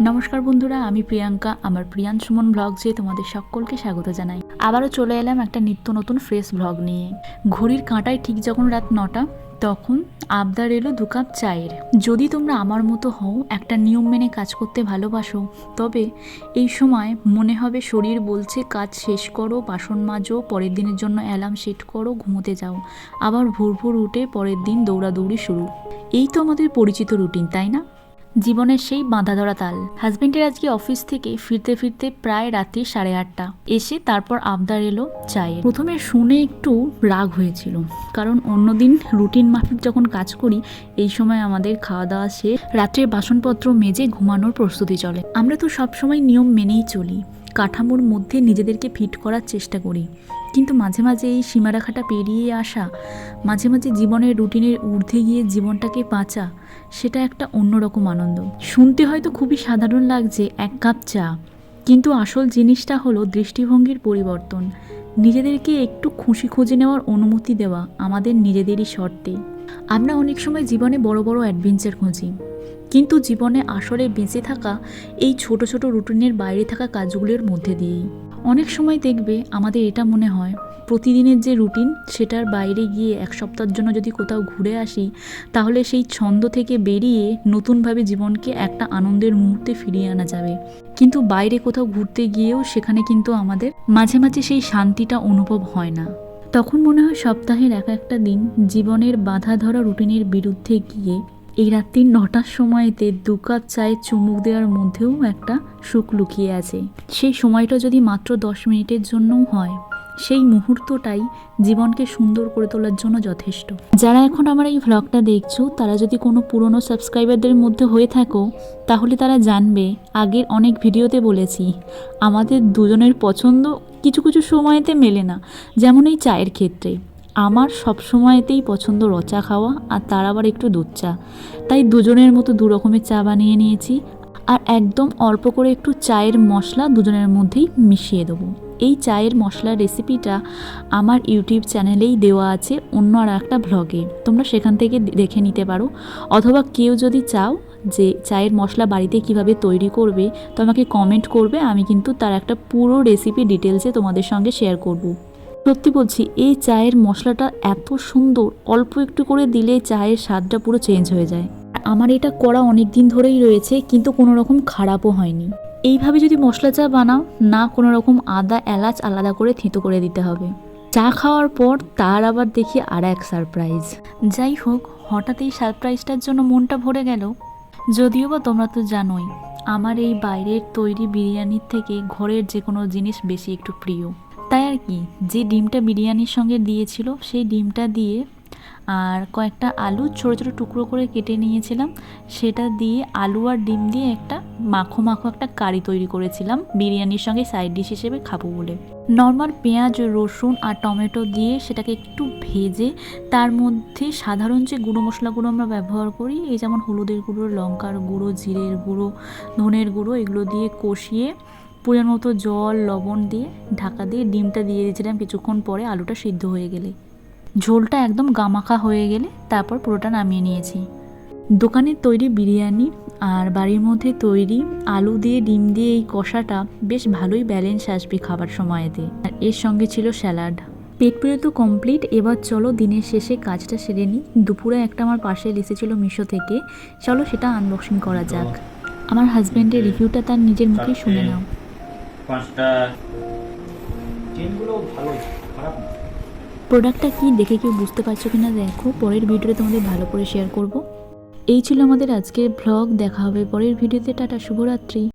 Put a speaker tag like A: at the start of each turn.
A: নমস্কার বন্ধুরা, আমি প্রিয়াঙ্কা, আমার প্রিয়ান সুমন ব্লগ যে তোমাদের সকলকে স্বাগত জানাই। আবারও চলে এলাম একটা নিত্য নতুন ফ্রেশ ব্লগ নিয়ে। ঘড়ির কাঁটায় ঠিক যখন রাত নটা, তখন আবদার এলো দু কাপ চায়ের। যদি তোমরা আমার মতো হও, একটা নিয়ম মেনে কাজ করতে ভালোবাসো, তবে এই সময় মনে হবে শরীর বলছে, কাজ শেষ করো, বাসন মাজো, পরের দিনের জন্য অ্যালার্ম সেট করো, ঘুমোতে যাও। আবার ভোর ভোর উঠে পরের দিন দৌড়াদৌড়ি শুরু। এই তো আমাদের পরিচিত রুটিন তাই না? জীবনের সেই বাঁধা ধরা তাল। হাজবেন্ডের আজকে অফিস থেকে ফিরতে ফিরতে প্রায় রাত্রি সাড়ে আটটা। এসে তারপর আবদার এলো চায়ের। প্রথমে শুনে একটু রাগ হয়েছিল। কারণ অন্যদিন রুটিন মাফিক যখন কাজ করি, এই সময় আমাদের খাওয়া দাওয়া শেষ রাত্রের বাসনপত্র মেজে ঘুমানোর প্রস্তুতি চলে। আমরা তো সবসময় নিয়ম মেনেই চলি। কাঠামোর মধ্যে নিজেদেরকে ফিট করার চেষ্টা করি। কিন্তু মাঝে মাঝে এই সীমারেখাটা পেরিয়ে আসা, মাঝে মাঝে জীবনের রুটিনের ঊর্ধ্বে গিয়ে জীবনটাকে বাঁচা, সেটা একটা অন্যরকম আনন্দ। শুনতে হয়তো খুবই সাধারণ লাগছে, এক কাপ চা। কিন্তু আসল জিনিসটা হলো দৃষ্টিভঙ্গির পরিবর্তন। নিজেদেরকে একটু খুশি খুঁজে নেওয়ার অনুমতি দেওয়া আমাদের নিজেদেরই শর্তে। আমরা অনেক সময় জীবনে বড় বড় অ্যাডভেঞ্চার খুঁজি। কিন্তু জীবনে আসলে বেঁচে থাকা এই ছোট ছোট রুটিনের বাইরে থাকা কাজগুলোর মধ্যে দিয়েই। অনেক সময় দেখবে আমাদের এটা মনে হয়, প্রতিদিনের যে রুটিন সেটার বাইরে গিয়ে এক সপ্তাহের জন্য যদি কোথাও ঘুরে আসি, তাহলে সেই ছন্দ থেকে বেরিয়ে নতুনভাবে জীবনকে একটা আনন্দের মুহূর্তে ফিরিয়ে আনা যাবে। কিন্তু বাইরে কোথাও ঘুরতে গিয়েও সেখানে কিন্তু আমাদের মাঝে মাঝে সেই শান্তিটা অনুভব হয় না। তখন মনে হয় সপ্তাহের এক একটা দিন জীবনের বাধা ধরা রুটিনের বিরুদ্ধে গিয়ে এই রাত্রি নটার সময়তে দু কাপ চায়ে চুমুক দেওয়ার মধ্যেও একটা সুখ লুকিয়ে আছে। সেই সময়টা যদি মাত্র দশ মিনিটের জন্যও হয়, সেই মুহূর্তটাই জীবনকে সুন্দর করে তোলার জন্য যথেষ্ট। যারা এখন আমার এই ভ্লগটা দেখছ, তারা যদি কোনো পুরনো সাবস্ক্রাইবারদের মধ্যে হয়ে থাকো, তাহলে তারা জানবে, আগের অনেক ভিডিওতে বলেছি, আমাদের দুজনের পছন্দ কিছু কিছু সময়তে মেলে না, যেমন এই চায়ের ক্ষেত্রে। আমার সব সময়তেই পছন্দ রচা খাওয়া আর তার আবার একটু দুধ চা। তাই দুজনের মতো দু রকমের চা বানিয়ে নিয়েছি। আর একদম অল্প করে একটু চায়ের মশলা দুজনের মধ্যেই মিশিয়ে দেবো। এই চায়ের মশলার রেসিপিটা আমার ইউটিউব চ্যানেলেই দেওয়া আছে অন্য আর একটা ভ্লগে তোমরা সেখান থেকে দেখে নিতে পারো। অথবা কেউ যদি চাও যে চায়ের মশলা বাড়িতে কীভাবে তৈরি করবে, তো আমাকে কমেন্ট করবে, আমি কিন্তু তার একটা পুরো রেসিপি ডিটেলসে তোমাদের সঙ্গে শেয়ার করব। সত্যি বলছি, এই চায়ের মশলাটা এত সুন্দর, অল্প একটু করে দিলে চায়ের স্বাদটা পুরো চেঞ্জ হয়ে যায়। আমার এটা করা অনেক দিন ধরেই রয়েছে, কিন্তু কোনো রকম খারাপও হয়নি। এইভাবে যদি মশলা চা বানাও, না কোনো রকম আদা, এলাচ আলাদা করে থেঁতো করে দিতে হবে। চা খাওয়ার পর তার আবার দেখি আর এক সারপ্রাইজ যাই হোক, হঠাৎ এই সারপ্রাইজটার জন্য মনটা ভরে গেল। যদিও বা তোমরা তো জানোই, আমার এই বাইরের তৈরি বিরিয়ানির থেকে ঘরের যে কোনো জিনিস বেশি একটু প্রিয়। তাই আর কি, যে ডিমটা বিরিয়ানির সঙ্গে দিয়েছিল, সেই ডিমটা দিয়ে আর কয়েকটা আলু ছোটো ছোটো টুকরো করে কেটে নিয়েছিলাম। সেটা দিয়ে আলু আর ডিম দিয়ে একটা মাখো মাখো একটা কারি তৈরি করেছিলাম, বিরিয়ানির সঙ্গে সাইড ডিশ হিসেবে খাব বলে। নর্মাল পেঁয়াজ, রসুন আর টমেটো দিয়ে সেটাকে একটু ভেজে তার মধ্যে সাধারণ যে গুঁড়ো মশলাগুলো আমরা ব্যবহার করি, এই যেমন হলুদের গুঁড়ো, লঙ্কার গুঁড়ো, জিরের গুঁড়ো, ধনের গুঁড়ো, এগুলো দিয়ে কষিয়ে পরিমাণ মতো জল, লবণ দিয়ে ঢাকা দিয়ে ডিমটা দিয়ে দিয়েছিলাম কিছুক্ষণ পরে আলুটা সিদ্ধ হয়ে গেলে। ঝোলটা একদম গামাখা হয়ে গেলে তারপর পুরোটা নামিয়ে নিয়েছি। দোকানের তৈরি বিরিয়ানি আর বাড়ির মধ্যে তৈরি আলু দিয়ে, ডিম দিয়ে এই কষাটা বেশ ভালোই ব্যালেন্স আসবে খাবার সময়তে। আর এর সঙ্গে ছিল স্যালাড। পেট পুজো তো কমপ্লিট এবার চলো দিনের শেষে কাজটা সেরে নিই। দুপুরে একটা আমার পার্সেল এসেছিল মিশো থেকে। চলো সেটা আনবক্সিং করা যাক। আমার হাজব্যান্ডের রিভিউটা তার নিজের মুখেই শুনে নাও।
B: পাঁচটা। চেনগুলো ভালোই, খারাপ না।
A: প্রোডাক্টটা কি দেখে কেউ বুঝতে পারছ কিনা দেখো, পরের ভিডিওতে তোমাদের ভালো করে শেয়ার করব। এই ছিল আমাদের আজকের ভ্লগ দেখা হবে পরের ভিডিওতে, টাটা, শুভরাত্রি।